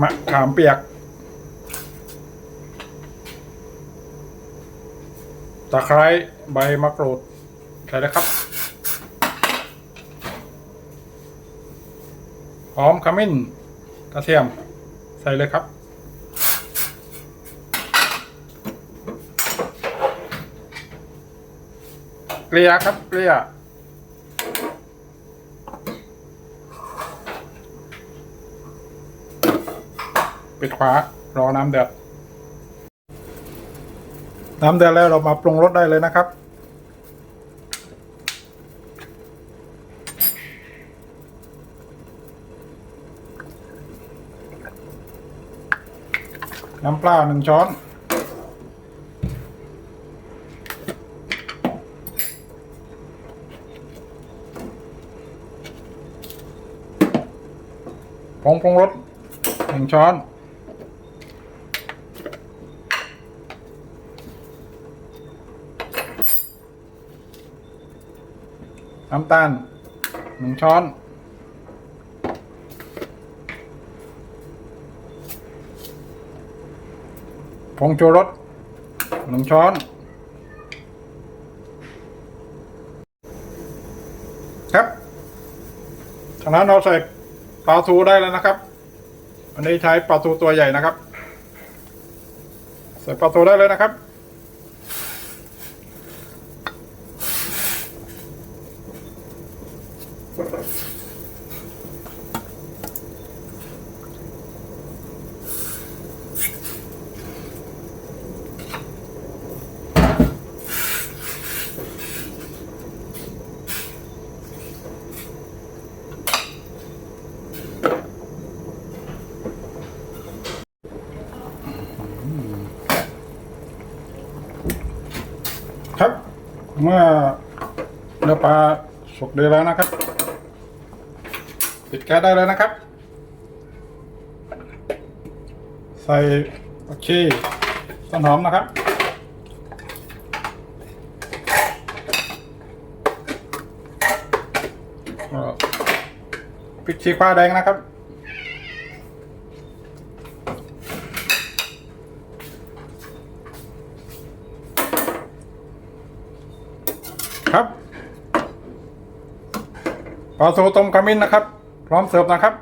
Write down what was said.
มะขามเปียก ตะไคร้ใบมะกรูดใส่เลยครับหอมขมิ้นกระเทียม ใส่เลยครับ เกลียครับเกลีย ปิดฝารอน้ำเดือด น้ำเดือดแล้วเรามาปรุงรสได้เลยนะครับ น้ำปลาหนึ่งช้อน ผงปรุงรสหนึ่งช้อน น้ำตาลหนึ่งช้อน ผงชูรสหนึ่งช้อน ครับจากนั้นเราใส่ปลาทูได้แล้วนะครับอันนี้ใช้ปลาทูตัวใหญ่นะครับ ใส่ปลาทูได้เลยนะครับ ครับ เมื่อเนื้อปลาสุกดีแล้วนะครับ ปิดแก๊สได้เลยนะครับ ใส่ผักชีต้นหอมนะครับก็พริกชี้ฟ้าแดงนะครับครับปลาทูต้มขมิ้นนะครับ พร้อมเสิร์ฟนะครับ